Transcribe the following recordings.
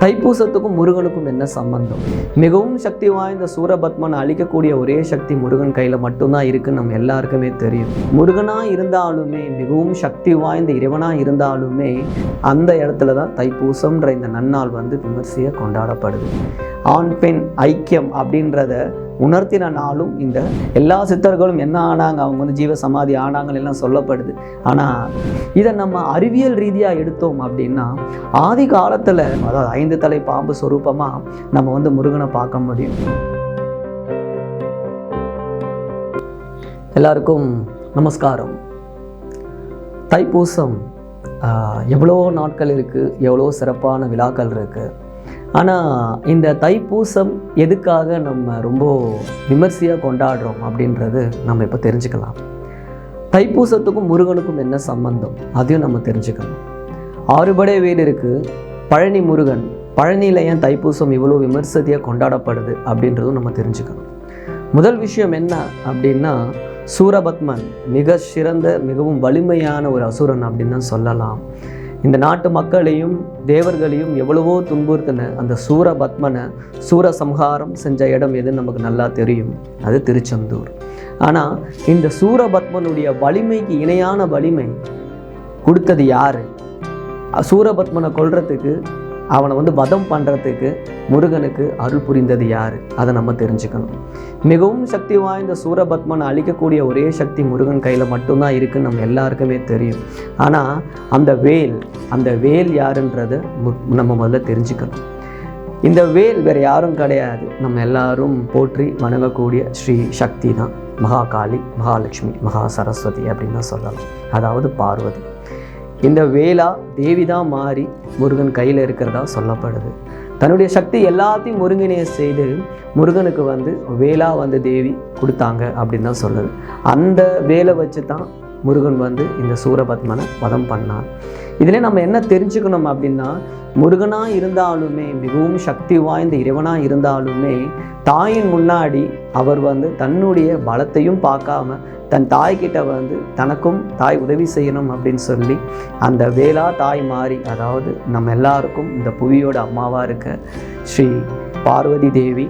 தைப்பூசத்துக்கும் முருகனுக்கும் என்ன சம்பந்தம்? மிகவும் சக்தி வாய்ந்த சூரபத்மனை அழிக்கக்கூடிய ஒரே சக்தி முருகன் கையில் மட்டும்தான் இருக்குன்னு நம்ம எல்லாருக்குமே தெரியும். முருகனாக இருந்தாலுமே மிகவும் சக்தி வாய்ந்த இறைவனாக இருந்தாலுமே அந்த இடத்துல தான் தைப்பூசம்ன்ற இந்த நன்னாள் வந்து விமர்சையாக கொண்டாடப்படுது. ஆண் பெண் ஐக்கியம் அப்படின்றத உணர்த்தின நாளும் இந்த எல்லா சித்தர்களும் என்ன ஆனாங்க? அவங்க வந்து ஜீவ சமாதி ஆனாங்கன்னு எல்லாம் சொல்லப்படுது. ஆனால் இதை நம்ம அறிவியல் ரீதியாக எடுத்தோம் அப்படின்னா ஆதி காலத்தில் அதாவது ஐந்து தலை பாம்பு சொரூபமாக நம்ம வந்து முருகனை பார்க்க முடியும். எல்லாருக்கும் நமஸ்காரம். தைப்பூசம் எவ்வளோ நாட்கள் இருக்குது எவ்வளோ சிறப்பான விழாக்கள் இருக்குது ஆனால் இந்த தைப்பூசம் எதுக்காக நம்ம ரொம்ப விமர்சையாக கொண்டாடுறோம் அப்படின்றது நம்ம இப்போ தெரிஞ்சுக்கலாம். தைப்பூசத்துக்கும் முருகனுக்கும் என்ன சம்பந்தம்? அதையும் நம்ம தெரிஞ்சுக்கணும். ஆறுபடை வீடு இருக்குது பழனி முருகன் பழனியில் ஏன் தைப்பூசம் இவ்வளோ விமர்சதியாக கொண்டாடப்படுது அப்படின்றதும் நம்ம தெரிஞ்சுக்கணும். முதல் விஷயம் என்ன அப்படின்னா சூரபத்மன் மிக சிறந்த மிகவும் வலிமையான ஒரு அசுரன் அப்படின்னு தான் சொல்லலாம். இந்த நாட்டு மக்களையும் தேவர்களையும் எவ்வளவோ துன்புறுத்தின அந்த சூரபத்மனை சூரசம்ஹாரம் செஞ்ச இடம் எதுன்னு நமக்கு நல்லா தெரியும். அது திருச்செந்தூர். ஆனால் இந்த சூரபத்மனுடைய வலிமைக்கு இணையான வலிமை கொடுத்தது யார்? சூரபத்மனை கொள்றதுக்கு அவனை வந்து வதம் பண்ணுறதுக்கு முருகனுக்கு அருள் புரிந்தது யார்? அதை நம்ம தெரிஞ்சுக்கணும். மிகவும் சக்தி வாய்ந்த சூரபத்மனை அழிக்கக்கூடிய ஒரே சக்தி முருகன் கையில் மட்டும்தான் இருக்குன்னு நம்ம எல்லாருக்குமே தெரியும். ஆனால் அந்த வேல் அந்த வேல் யாருன்றதை மு- நம்ம முதல்ல தெரிஞ்சுக்கணும். இந்த வேல் வேறு யாரும் கிடையாது. நம்ம எல்லாரும் போற்றி வணங்கக்கூடிய ஸ்ரீ சக்தி தான். மகாகாளி மகாலட்சுமி மகா சரஸ்வதி அப்படின்னு தான் சொல்லலாம். அதாவது பார்வதி. இந்த வேலா தேவி தான் மாறி முருகன் கையில் இருக்கிறதா சொல்லப்படுது. தன்னுடைய சக்தி எல்லாத்தையும் ஒருங்கிணைய செய்து முருகனுக்கு வந்து வேலா வந்து தேவி கொடுத்தாங்க அப்படின்னு தான் சொல்லுது அந்த வேலை வச்சு தான் முருகன் வந்து இந்த சூரபத்மனை வதம் பண்ணான் இதில் நம்ம என்ன தெரிஞ்சுக்கணும் அப்படின்னா முருகனாக இருந்தாலுமே மிகவும் சக்தி வாய்ந்த இறைவனாக இருந்தாலுமே தாயின் முன்னாடி அவர் வந்து தன்னுடைய பலத்தையும் பார்க்காம தன் தாய்கிட்ட வந்து தனக்கும் தாய் உதவி செய்யணும் அப்படின்னு சொல்லி அந்த வேளா தாய் மாறி அதாவது நம்ம எல்லாருக்கும் இந்த புவியோட அம்மாவாக இருக்க ஸ்ரீ பார்வதி தேவி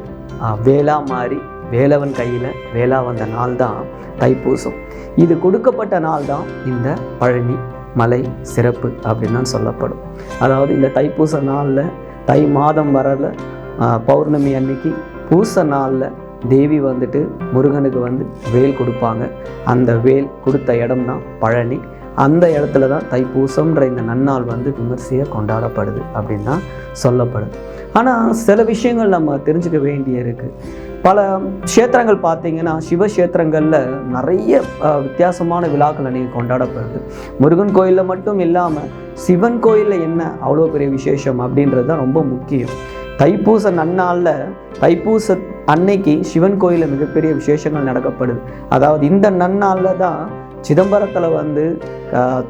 வேளா மாறி வேலவன் கையில் வேளா வந்த நாள் தான் தைப்பூசம். இது கொடுக்கப்பட்ட நாள் தான் இந்த பழனி. மலை சிறப்பு அப்படின்னு தான் சொல்லப்படும். அதாவது இந்த தைப்பூச நாளில் தை மாதம் வரல பௌர்ணமி அன்னைக்கு பூச நாளில் தேவி வந்துட்டு முருகனுக்கு வந்து வேல் கொடுப்பாங்க. அந்த வேல் கொடுத்த இடம் தான் பழனி. அந்த இடத்துல தான் தைப்பூசம்ன்ற இந்த நன்னாள் வந்து விமர்சையாக கொண்டாடப்படுது அப்படின்னு தான் சொல்லப்படுது. ஆனால் சில விஷயங்கள் நம்ம தெரிஞ்சுக்க வேண்டிய இருக்குது பல க்ஷேத்திரங்கள் பார்த்தீங்கன்னா சிவக்ஷேத்திரங்களில் நிறைய வித்தியாசமான விழாக்கள் அன்றைக்கி கொண்டாடப்படுது. முருகன் கோயிலில் மட்டும் இல்லாமல் சிவன் கோயிலில் என்ன அவ்வளோ பெரிய விசேஷம் அப்படின்றது தான் ரொம்ப முக்கியம். தைப்பூச நன்னாளில் தைப்பூச அன்னைக்கு சிவன் கோயிலில் மிகப்பெரிய விசேஷங்கள் நடக்கப்படுது. அதாவது இந்த நன்னாளில் தான் சிதம்பரத்தில் வந்து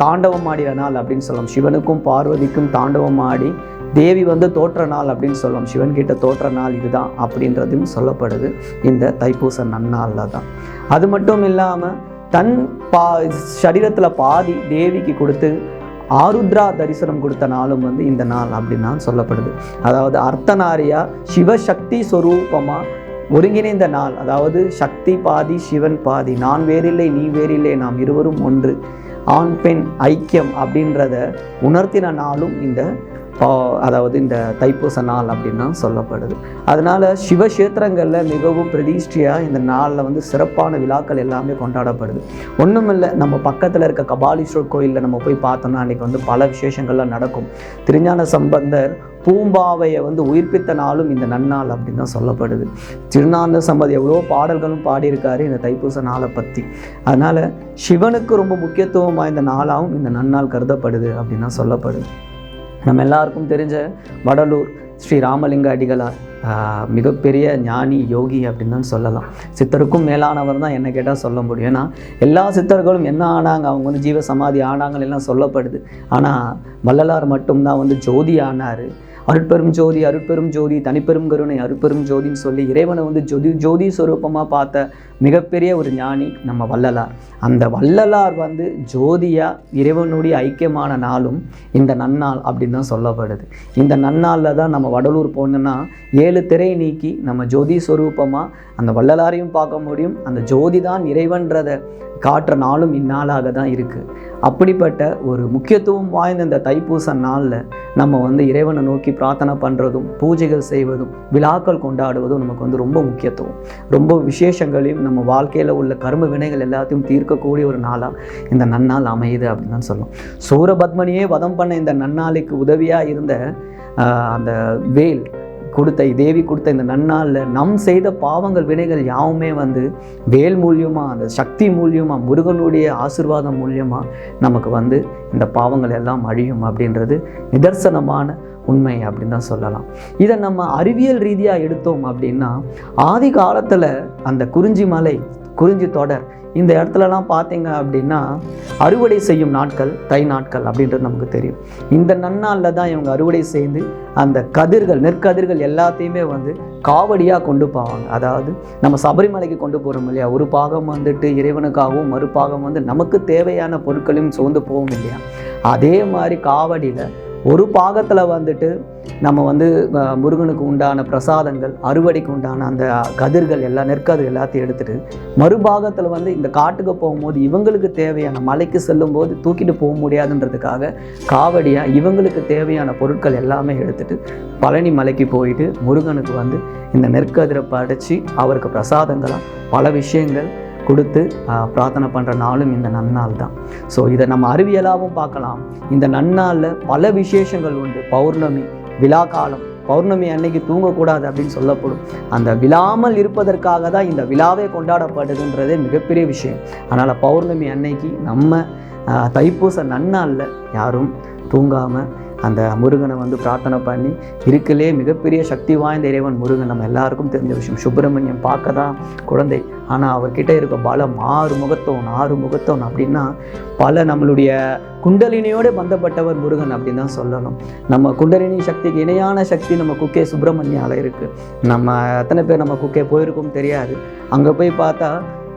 தாண்டவம் ஆடிய நாள் அப்படின்னு சொல்லலாம். சிவனுக்கும் பார்வதிக்கும் தாண்டவம் ஆடி தேவி வந்து தோற்ற நாள் அப்படின்னு சொல்லுவோம். சிவன் கிட்ட தோற்ற நாள் இதுதான் அப்படின்றதும் சொல்லப்படுது. இந்த தைப்பூச நன்னாளில் தான். அது மட்டும் இல்லாமல் தன் பா சரீரத்தில் பாதி தேவிக்கு கொடுத்து ஆருத்ரா தரிசனம் கொடுத்த நாளும் வந்து இந்த நாள் அப்படின்னு சொல்லப்படுது. அதாவது அர்த்தநாரியா சிவசக்தி ஸ்வரூபமாக ஒருங்கிணைந்த நாள். அதாவது சக்தி பாதி சிவன் பாதி நான் வேறில்லை நீ வேறில்லை நாம் இருவரும் ஒன்று ஆண் பெண் ஐக்கியம் அப்படின்றத உணர்த்தின நாளும் இந்த அதாவது இந்த தைப்பூச நாள் அப்படின்னு தான் சொல்லப்படுது. அதனால் சிவக்ஷேத்திரங்களில் மிகவும் பிரதிஷ்டியாக இந்த நாளில் வந்து சிறப்பான விழாக்கள் எல்லாமே கொண்டாடப்படுது. ஒன்றுமில்லை நம்ம பக்கத்தில் இருக்க கபாலீஸ்வரர் கோயிலில் நம்ம போய் பார்த்தோம்னா அன்றைக்கி வந்து பல விசேஷங்கள்லாம் நடக்கும். திருஞான சம்பந்தர் பூம்பாவையை வந்து உயிர்ப்பித்த நாளும் இந்த நன்னாள் அப்படின்னு தான் சொல்லப்படுது. திருநாந்த சம்பத் எவ்வளோ பாடல்களும் பாடியிருக்காரு இந்த தைப்பூச நாளை பற்றி அதனால் சிவனுக்கு ரொம்ப முக்கியத்துவம் வாய்ந்த நாளாகவும் இந்த நன்னாள் கருதப்படுது அப்படின்னு தான் சொல்லப்படுது. நம்ம எல்லாருக்கும் தெரிஞ்ச வடலூர் ஸ்ரீ ராமலிங்க அடிகளார் மிகப்பெரிய ஞானி யோகி அப்படின்னு தான் சொல்லலாம். சித்தருக்கும் மேலானவர் தான் என்ன கேட்டால் சொல்ல முடியும். ஏன்னா எல்லா சித்தர்களும் என்ன ஆனாங்க அவங்க வந்து ஜீவ சமாதி ஆனாங்கன்னு எல்லாம் சொல்லப்படுது. ஆனால் வள்ளலார் மட்டும்தான் வந்து ஜோதி ஆனார். அருட்பெரும் ஜோதி அருட்பெரும் ஜோதி தனிப்பெரும் கருணை அருட்பெரும் ஜோதின்னு சொல்லி இறைவனை வந்து ஜோதி ஜோதி ஸ்வரூபமாக பார்த்த மிகப்பெரிய ஒரு ஞானி நம்ம வள்ளலார். அந்த வள்ளலார் வந்து ஜோதியாக இறைவனுடைய ஐக்கியமான நாளும் இந்த நன்னாள் அப்படின்னு தான் சொல்லப்படுது. இந்த நன்னாளில் தான் நம்ம வடலூர் போனோன்னா ஏழு திரை நீக்கி நம்ம ஜோதி ஸ்வரூபமாக அந்த வள்ளலாரையும் பார்க்க முடியும். அந்த ஜோதி தான் இறைவன்றதை காட்டுற நாளும் இந்நாளாக தான் இருக்குது அப்படிப்பட்ட ஒரு முக்கியத்துவம் வாய்ந்த இந்த தைப்பூச நாளில் நம்ம வந்து இறைவனை நோக்கி பிரார்த்தனை பண்ணுறதும் பூஜைகள் செய்வதும் விழாக்கள் கொண்டாடுவதும் நமக்கு வந்து ரொம்ப முக்கியத்துவம். ரொம்ப விசேஷங்களையும் நம்ம வாழ்க்கையில் உள்ள கர்ம வினைகள் எல்லாத்தையும் தீர்க்கக்கூடிய ஒரு நாளாக இந்த நன்னாள் அமையுது அப்படின்னு தான் சொல்லலாம் சூரபத்மனியே வதம் பண்ண இந்த நன்னாளுக்கு உதவியாக இருந்த அந்த வேல் கொடுத்த தேவி கொடுத்த இந்த நன்னாளில் நம் செய்த பாவங்கள் வினைகள் யாவுமே வந்து வேல் மூலியமாக அந்த சக்தி மூலியமாக முருகனுடைய ஆசிர்வாதம் மூலியமாக நமக்கு வந்து இந்த பாவங்கள் எல்லாம் அழியும் அப்படின்றது நிதர்சனமான உண்மை அப்படின்னு தான் சொல்லலாம். இதை நம்ம அறிவியல் ரீதியாக எடுத்தோம் அப்படின்னா ஆதி காலத்தில் அந்த குறிஞ்சி மலை குறிஞ்சி தொடர் இந்த இடத்துலலாம் பார்த்தீங்க அப்படின்னா அறுவடை செய்யும் நாட்கள் தை நாட்கள் அப்படின்றது நமக்கு தெரியும். இந்த நன்னாளில் தான் இவங்க அறுவடை செய்து அந்த கதிர்கள் நெற்கதிர்கள் எல்லாத்தையுமே வந்து காவடியாக கொண்டு போவாங்க. அதாவது நம்ம சபரிமலைக்கு கொண்டு போகிறோம் இல்லையா? ஒரு பாகம் வந்துட்டு இறைவனுக்காகவும் மறுபாகம் வந்து நமக்கு தேவையான பொருட்களையும் சோர்ந்து போவோம் இல்லையா? அதே மாதிரி காவடியில் ஒரு பாகத்தில் வந்துட்டு நம்ம வந்து முருகனுக்கு உண்டான பிரசாதங்கள் அறுவடைக்கு உண்டான அந்த கதிர்கள் எல்லாம் நெற்கதிர் எல்லாத்தையும் எடுத்துகிட்டு மறுபாகத்தில் வந்து இந்த காட்டுக்கு போகும்போது இவங்களுக்கு தேவையான மலைக்கு செல்லும்போது தூக்கிட்டு போக முடியாதுன்றதுக்காக காவடியாக இவங்களுக்கு தேவையான பொருட்கள் எல்லாமே எடுத்துகிட்டு பழனி மலைக்கு போயிட்டு முருகனுக்கு வந்து இந்த நெற்கதிரை படைச்சி அவருக்கு பிரசாதங்களாக பல விஷயங்கள் கொடுத்து பிரார்த்தனை பண்ணுற நாளும் இந்த நன்னாள் தான். ஸோ இதை நம்ம அறிவியலாகவும் பார்க்கலாம். இந்த நன்னாளில் பல விசேஷங்கள் உண்டு. பௌர்ணமி விழா காலம். பௌர்ணமி அன்னைக்கு தூங்கக்கூடாது அப்படின்னு சொல்லப்படும். அந்த விழாமல் இருப்பதற்காக தான் இந்த விழாவே கொண்டாடப்படுதுன்றதே மிகப்பெரிய விஷயம். அதனால் பௌர்ணமி அன்னைக்கு நம்ம தைப்பூச நன்னாளில் யாரும் தூங்காமல் அந்த முருகனை வந்து பிரார்த்தனை பண்ணி இருக்கலே மிகப்பெரிய சக்தி வாய்ந்த இறைவன் முருகன். நம்ம எல்லாருக்கும் தெரிஞ்ச விஷயம். சுப்பிரமணியம் பார்க்க தான் குழந்தை. ஆனால் அவர்கிட்ட இருக்க பலம் ஆறு முகத்தவன் ஆறு முகத்தவன் அப்படின்னா பல நம்மளுடைய குண்டலினியோடு பந்தப்பட்டவர் முருகன் அப்படின்னு தான் சொல்லணும். நம்ம குண்டலினி சக்திக்கு இணையான சக்தி நம்ம குக்கே சுப்பிரமணியால் இருக்குது நம்ம எத்தனை பேர் நம்ம குக்கே போயிருக்கோம் தெரியாது. அங்கே போய் பார்த்தா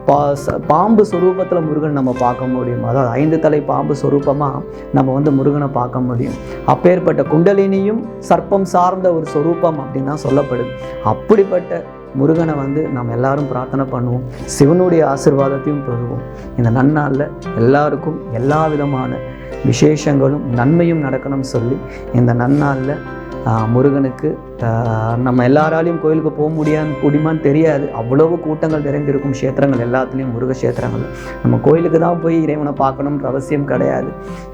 பா ச- பாம்பு சொரூபத்தில் முருகன் நம்ம பார்க்க முடியும். அதாவது ஐந்து தலை பாம்பு சொரூபமாக நம்ம வந்து முருகனை பார்க்க முடியும். அப்பேற்பட்ட குண்டலினியும் சர்ப்பம் சார்ந்த ஒரு சொரூபம் அப்படின்னு தான் சொல்லப்படுது. அப்படிப்பட்ட முருகனை வந்து நம்ம எல்லாரும் பிரார்த்தனை பண்ணுவோம். சிவனுடைய ஆசிர்வாதத்தையும் பெறுவோம். இந்த நன்னாளில் எல்லாருக்கும் எல்லா விதமான விசேஷங்களும் நன்மையும் நடக்கணும்னு சொல்லி இந்த நன்னாளில் முருகனுக்கு நம்ம எல்லாராலையும் கோயிலுக்கு போக முடியாது முடியுமான்னு தெரியாது. அவ்வளவு கூட்டங்கள் நிறைந்திருக்கும் க்ஷேத்திரங்கள் எல்லாத்துலேயும் முருக க்ஷேத்திரங்கள். நம்ம கோயிலுக்கு தான் போய் இறைவனை பார்க்கணுன்ற அவசியம் கிடையாது.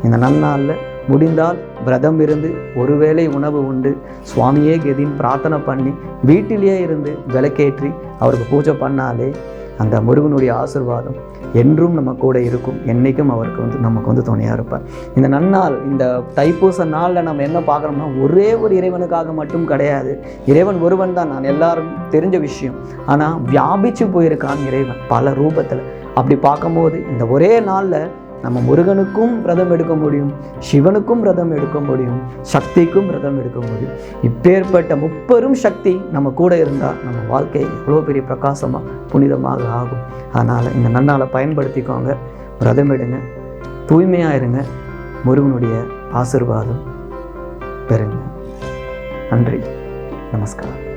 இந்த நன்னாளில் முடிந்தால் விரதம் இருந்து ஒருவேளை உணவு உண்டு சுவாமியே கெதின்னு பிரார்த்தனை பண்ணி வீட்டிலேயே இருந்து விளக்கேற்றி அவருக்கு பூஜை பண்ணாலே அந்த முருகனுடைய ஆசிர்வாதம் என்றும் நம்ம கூட இருக்கும். என்றைக்கும் அவருக்கு வந்து நமக்கு வந்து துணையாக இருப்பார். இந்த நன்னாள் இந்த தைப்பூச நாளில் நம்ம என்ன பார்க்குறோம்னா ஒரே ஒரு இறைவனுக்காக மட்டும் கிடையாது. இறைவன் ஒருவன் தான். நான் எல்லாரும் தெரிஞ்ச விஷயம். ஆனால் வியாபிச்சு போயிருக்கான் இறைவன் பல ரூபத்தில். அப்படி பார்க்கும்போது இந்த ஒரே நாளில் நம்ம முருகனுக்கும் ரதம் எடுக்க முடியும் சிவனுக்கும் ரதம் எடுக்க முடியும் சக்திக்கும் ரதம் எடுக்க முடியும். இப்பேற்பட்ட முப்பெரும் சக்தி நம்ம கூட இருந்தால் நம்ம வாழ்க்கை எவ்வளோ பெரிய பிரகாசமாக புனிதமாக ஆகும். அதனால் இந்த நன்னாளை பயன்படுத்திக்கோங்க. ரதம் எடுங்க. தூய்மையாக இருங்க. முருகனுடைய ஆசிர்வாதம் பெறுங்க. நன்றி. நமஸ்காரம்.